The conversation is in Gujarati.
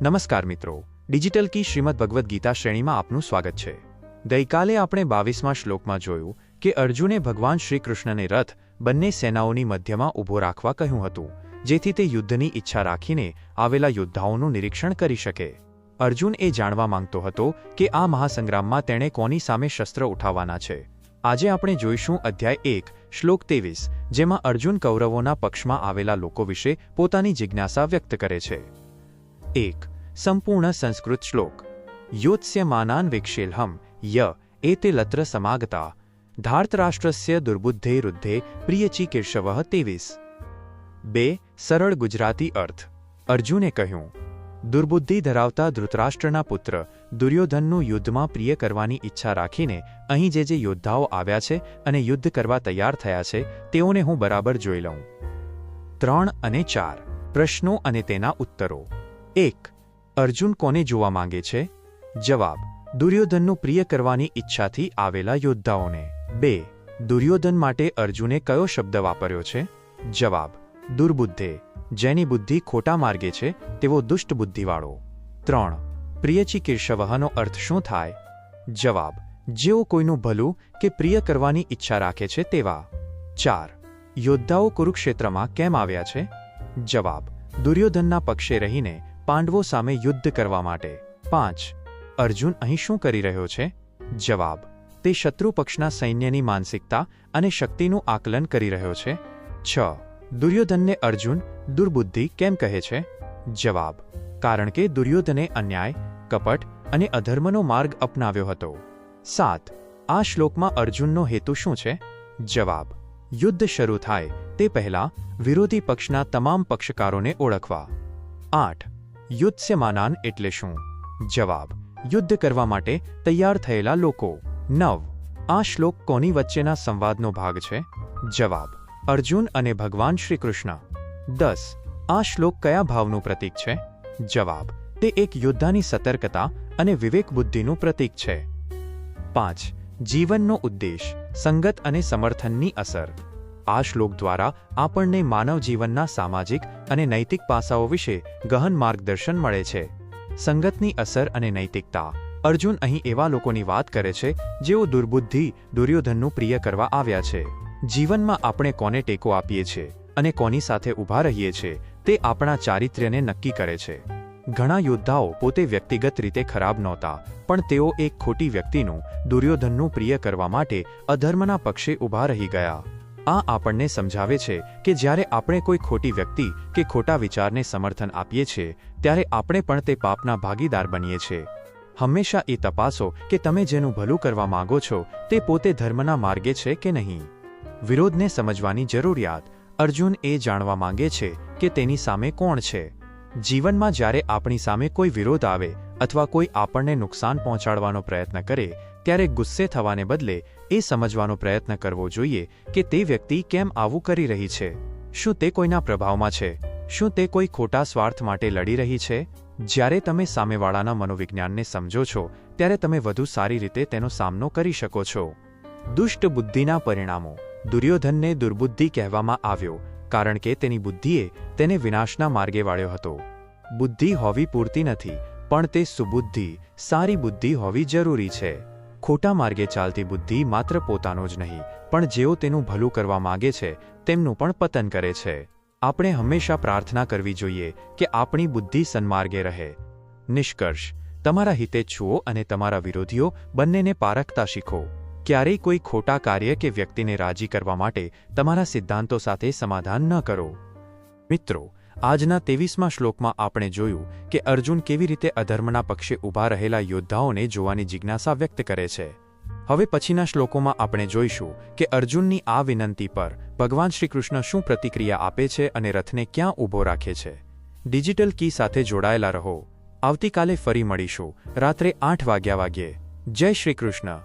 નમસ્કાર મિત્રો. ડિજિટલ કી શ્રીમદ ભગવદ્ ગીતા શ્રેણીમાં આપનું સ્વાગત છે. ગઈકાલે આપણે બાવીસમાં શ્લોકમાં જોયું કે અર્જુને ભગવાન શ્રી કૃષ્ણને રથ બંને સેનાઓની મધ્યમાં ઊભો રાખવા કહ્યું હતું, જેથી તે યુદ્ધની ઈચ્છા રાખીને આવેલા યોદ્ધાઓનું નિરીક્ષણ કરી શકે. અર્જુન એ જાણવા માંગતો હતો કે આ મહાસંગ્રામમાં તેણે કોની સામે શસ્ત્ર ઉઠાવવાના છે. આજે આપણે જોઈશું અધ્યાય એક, શ્લોક ત્રેવીસ, જેમાં અર્જુન કૌરવોના પક્ષમાં આવેલા લોકો વિશે પોતાની જિજ્ઞાસા વ્યક્ત કરે છે. એક સંપૂર્ણ સંસ્કૃત શ્લોક યોત્સ્યમાનાન વિક્ષેલહમ ય એતે લત્ર સમાગતા ધાર્તરાષ્ટ્રસ્ય દુર્બુદ્ધેરુદ્ધે પ્રિયચી કેશવ તેવીસ બે સરળ ગુજરાતી અર્થ અર્જુને કહ્યું દુર્બુદ્ધિ ધરાવતા ધૃતરાષ્ટ્રના પુત્ર દુર્યોધનનું યુદ્ધમાં પ્રિય કરવાની ઈચ્છા રાખીને અહીં જે જે યોદ્ધાઓ આવ્યા છે અને યુદ્ધ કરવા તૈયાર થયા છે તેઓને હું બરાબર જોઈ લઉં ત્રણ અને ચાર પ્રશ્નો અને તેના ઉત્તરો એક, અર્જુન કોને જોવા માંગે છે? જવાબ, દુર્યોધનનું પ્રિય કરવાની ઈચ્છાથી આવેલા યોદ્ધાઓને. બે, દુર્યોધન માટે અર્જુને કયો શબ્દ વાપર્યો છે? જવાબ, દુર્બુદ્ધે. જેની બુદ્ધિ ખોટા માર્ગે છે, તેવો દુષ્ટ બુદ્ધિવાળો. ત્રણ, પ્રિયચી કેશવહનો અર્થ શું થાય? જવાબ, જેઓ કોઈનું ભલું કે પ્રિય કરવાની ઈચ્છા રાખે છે તેવા. ચાર, યોદ્ધાઓ કુરુક્ષેત્રમાં કેમ આવ્યા છે? જવાબ, દુર્યોધનના પક્ષે રહીને પાંડવો સામે યુદ્ધ કરવા માટે. પાંચ. અર્જુન અહીં શું કરી રહ્યો છે? જવાબ. તે શત્રુ પક્ષના સૈન્યની માનસિકતા અને શક્તિનું આકલન કરી રહ્યો છે. છ. દુર્યોધનને અર્જુન, દુર્બુદ્ધિ કેમ કહે છે? જવાબ. કારણ કે દુર્યોધને અન્યાય, કપટ અને અધર્મનો માર્ગ અપનાવ્યો હતો. સાત. આ શ્લોકમાં અર્જુનનો હેતુ શું છે? જવાબ. યુદ્ધ શરૂ થાય તે પહેલા વિરોધી પક્ષના તમામ પક્ષકારોને ઓળખવા. આઠ. યુદ્ધસ્યમાનાન એટલે શું? જવાબ, યુદ્ધ કરવા માટે તૈયાર થયેલા લોકો. નવ, આ શ્લોક કોની વચ્ચેના સંવાદનો ભાગ છે? જવાબ, અર્જુન અને ભગવાન શ્રી કૃષ્ણ દસ, આ શ્લોક કયા ભાવનું પ્રતીક છે? જવાબ, તે એક યોદ્ધાની સતર્કતા અને વિવેક બુદ્ધિનું પ્રતીક છે. પાંચ, જીવનનો ઉદ્દેશ, સંગત અને સમર્થનની અસર. આ શ્લોક દ્વારા આપણને માનવ જીવનના સામાજિક અને નૈતિક પાસાઓ વિશે ગહન માર્ગદર્શન મળે છે. સંગતની અસર અને નૈતિકતા. અર્જુન અહીં એવા લોકોની વાત કરે છે, જેઓ દુર્બુદ્ધિ, દુર્યોધનનું પ્રિય કરવા આવ્યા છે. જીવનમાં આપણે કોને ટેકો આપીએ છીએ અને કોની સાથે ઊભા રહીએ છીએ તે આપણા ચારિત્ર્યને નક્કી કરે છે. ઘણા યોદ્ધાઓ પોતે વ્યક્તિગત રીતે ખરાબ નહોતા, પણ તેઓ એક ખોટી વ્યક્તિનું, દુર્યોધનનું પ્રિય કરવા માટે અધર્મના પક્ષે ઊભા રહી ગયા. આ આપણને સમજાવે છે કે જ્યારે આપણે કોઈ ખોટી વ્યક્તિ કે ખોટા વિચારને સમર્થન આપીએ છીએ ત્યારે આપણે પણ તે પાપના ભાગીદાર બનીએ છીએ હંમેશા એ તપાસો કે તમે જેનું ભલું કરવા માંગો છો, તે પોતે ધર્મના માર્ગે છે કે નહીં? વિરોધને સમજવાની જરૂરિયાત અર્જુન એ જાણવા માંગે છે કે તેની સામે કોણ છે? જીવનમાં જ્યારે આપણી સામે કોઈ વિરોધ આવે અથવા કોઈ આપણને નુકસાન પહોંચાડવાનો પ્રયત્ન કરે, ત્યારે ગુસ્સે થવાને બદલે એ સમજવાનો પ્રયત્ન કરવો જોઈએ કે તે વ્યક્તિ કેમ આવું કરી રહી છે? શું તે કોઈના પ્રભાવમાં છે? શું તે કોઈ ખોટા સ્વાર્થ માટે લડી રહી છે? જ્યારે તમે સામેવાળાના મનોવિજ્ઞાનને સમજો છો, ત્યારે તમે વધુ સારી રીતે તેનો સામનો કરી શકો છો. દુષ્ટ બુદ્ધિના પરિણામો. દુર્યોધનને દુર્બુદ્ધિ કહેવામાં આવ્યો, કારણ કે તેની બુદ્ધિએ તેને વિનાશના માર્ગે વાળ્યો હતો. બુદ્ધિ હોવી પૂરતી નથી પણ તે સુબુદ્ધિ, સારી બુદ્ધિ હોવી જરૂરી છે. ખોટા માર્ગે ચાલતી બુદ્ધિ માત્ર પોતાનો જ નહીં, પણ જેઓ તેનું ભલું કરવા માગે છે, તેમનું પણ પતન કરે છે. આપણે હંમેશા પ્રાર્થના કરવી જોઈએ કે આપણી બુદ્ધિ સન્માર્ગે રહે. નિષ્કર્ષ, તમારા હિતે છુઓ અને તમારા વિરોધીઓ બંનેને પારખતા શીખો. ક્યારેય કોઈ ખોટા કાર્ય કે વ્યક્તિને રાજી કરવા માટે તમારા સિદ્ધાંતો સાથે સમાધાન ન કરો. મિત્રો આજના તેવીસમાં શ્લોકમાં આપણે જોયું કે અર્જુન કેવી રીતે અધર્મના પક્ષે ઊભા રહેલા યોદ્ધાઓને જોવાની જિજ્ઞાસા વ્યક્ત કરે છે. હવે પછીના શ્લોકોમાં આપણે જોઈશું કે અર્જુનની આ વિનંતી પર ભગવાન શ્રીકૃષ્ણ શું પ્રતિક્રિયા આપે છે અને રથને ક્યાં ઊભો રાખે છે. ડિજિટલ કી સાથે જોડાયેલા રહો. આવતીકાલે ફરી મળીશું. રાત્રે આઠ વાગ્યા વાગ્યે જય શ્રી કૃષ્ણ